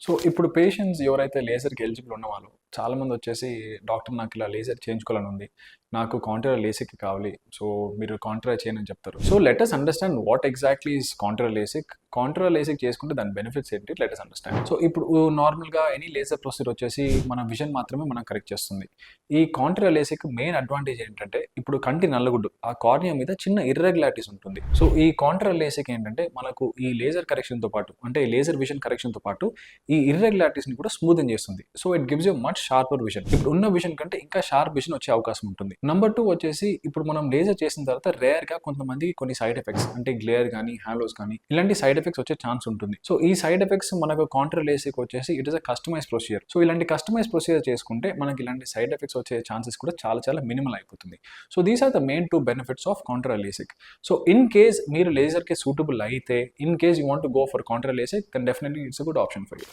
So ఇప్పుడు patients ఎవరైతే లేజర్కి eligible ఉన్నవాళ్ళు చాలామంది వచ్చేసి డాక్టర్ నాకు ఇలా లేజర్ చేయించుకోవాలని ఉంది. నాకు కాంట్రా లేసిక్ కావాలి. సో మీరు కాంట్రా చేయనని చెప్తారు. So let us understand what exactly is contra LASIK contra LASIK చేసుకుంటే దాని బెనిఫిట్స్ ఏంటి? లెటస్ అండర్స్టాండ్ సో ఇప్పుడు నార్మల్గా ఎనీ లేజర్ ప్రొసీజర్ వచ్చేసి మన విజన్ మాత్రమే మనం కరెక్ట్ చేస్తుంది. ఈ కాంట్రా లేసిక్ మెయిన్ అడ్వాంటేజ్ ఏంటంటే ఇప్పుడు కంటి నల్లగుడ్డు ఆ కార్నియా మీద చిన్న ఇర్రెగ్యులారిటీస్ ఉంటుంది. సో ఈ కాంట్రా లేసిక్ ఏంటంటే మనకు ఈ లేజర్ కరెక్షన్తో పాటు అంటే ఈ లేజర్ విజన్ కరెక్షన్తో పాటు ఈ ఇర్రెగ్యులారిటీస్ని కూడా స్మూదన్ చేస్తుంది. So it gives you much sharper vision ఇప్పుడు ఉన్న విజన్ కంటే ఇంకా షార్ప్ విజన్ వచ్చే అవకాశం ఉంటుంది. నెంబర్ టూ వచ్చేసి ఇప్పుడు మనం లేజర్ చేసిన తర్వాత రేర్గా కొంతమంది కొన్ని సైడ్ ఎఫెక్ట్స్ అంటే గ్లేర్ కానీ హాలోస్ కానీ ఇలాంటి సైడ్ ఎఫెక్ట్స్ వచ్చే ఛాన్స్ ఉంటుంది. సో ఈ సైడ్ ఎఫెక్ట్స్ మనకు కాంట్రా లేసిక్ వచ్చేసి it is a customize procedure so ఇలాంటి కస్టమైజ్ ప్రొసీజర్ చేసుకుంటే మనకి ఇలాంటి సైడ్ ఎఫెక్ట్స్ వచ్చే ఛాన్సెస్ కూడా చాలా చాలా మినిమల్ అయిపోతుంది. So these are the main two benefits of contra LASIK so in case మీరు లేజర్కి సూటబుల్ అయితే in case you want go for contra LASIK then definitely it's a good option for you